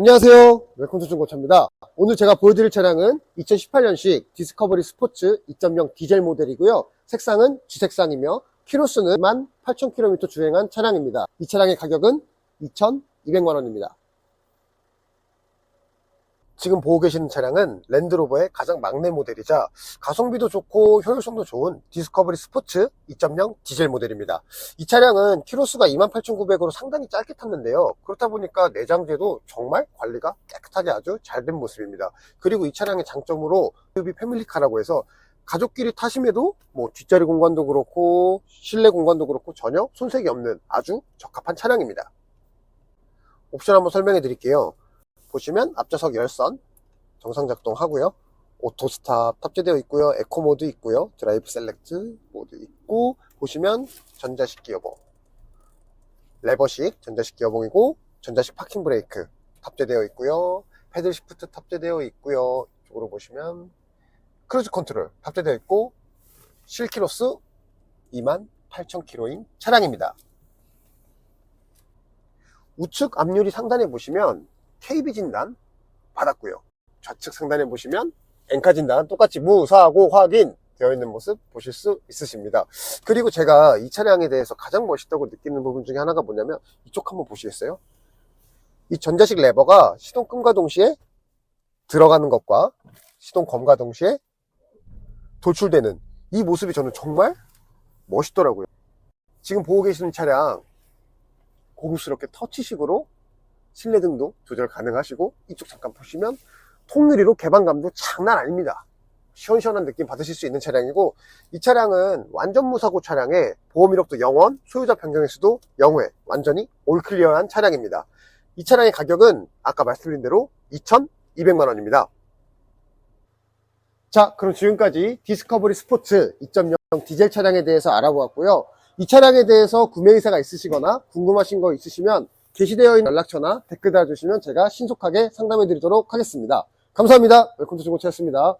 안녕하세요. 웰컴 투 중고차입니다. 오늘 제가 보여드릴 차량은 2018년식 디스커버리 스포츠 2.0 디젤 모델이고요. 색상은 G색상이며 키로수는 18,000km 주행한 차량입니다. 이 차량의 가격은 2,200만원입니다. 지금 보고 계시는 차량은 랜드로버의 가장 막내 모델이자 가성비도 좋고 효율성도 좋은 디스커버리 스포츠 2.0 디젤 모델입니다. 이 차량은 키로수가 28,900으로 상당히 짧게 탔는데요. 그렇다 보니까 내장재도 정말 관리가 깨끗하게 아주 잘 된 모습입니다. 그리고 이 차량의 장점으로 유비 패밀리카라고 해서 가족끼리 타심에도 뭐 뒷자리 공간도 그렇고 실내 공간도 그렇고 전혀 손색이 없는 아주 적합한 차량입니다. 옵션 한번 설명해 드릴게요. 보시면 앞좌석 열선 정상 작동하고요. 오토 스탑 탑재되어 있고요. 에코 모드 있고요. 드라이브 셀렉트 모드 있고 보시면 전자식 기어봉 레버식 전자식 기어봉이고 전자식 파킹 브레이크 탑재되어 있고요. 패들 시프트 탑재되어 있고요. 이쪽으로 보시면 크루즈 컨트롤 탑재되어 있고 실키로수 28,000km인 차량입니다. 우측 앞유리 상단에 보시면 KB 진단 받았고요. 좌측 상단에 보시면 엔카 진단 똑같이 무사고 확인 되어 있는 모습 보실 수 있으십니다. 그리고 제가 이 차량에 대해서 가장 멋있다고 느끼는 부분 중에 하나가 뭐냐면 이쪽 한번 보시겠어요? 이 전자식 레버가 시동끈과 동시에 들어가는 것과 시동 검과 동시에 도출되는 이 모습이 저는 정말 멋있더라고요. 지금 보고 계시는 차량 고급스럽게 터치식으로 실내 등도 조절 가능하시고 이쪽 잠깐 보시면 통유리로 개방감도 장난 아닙니다. 시원시원한 느낌 받으실 수 있는 차량이고 이 차량은 완전 무사고 차량에 보험 이력도 0원, 소유자 변경 횟수도 0회 완전히 올클리어한 차량입니다. 이 차량의 가격은 아까 말씀드린 대로 2,200만원입니다. 자 그럼 지금까지 디스커버리 스포츠 2.0 디젤 차량에 대해서 알아보았고요. 이 차량에 대해서 구매 의사가 있으시거나 궁금하신 거 있으시면 게시되어 있는 연락처나 댓글 달아주시면 제가 신속하게 상담해 드리도록 하겠습니다. 감사합니다. 웰컴 투 중고차였습니다.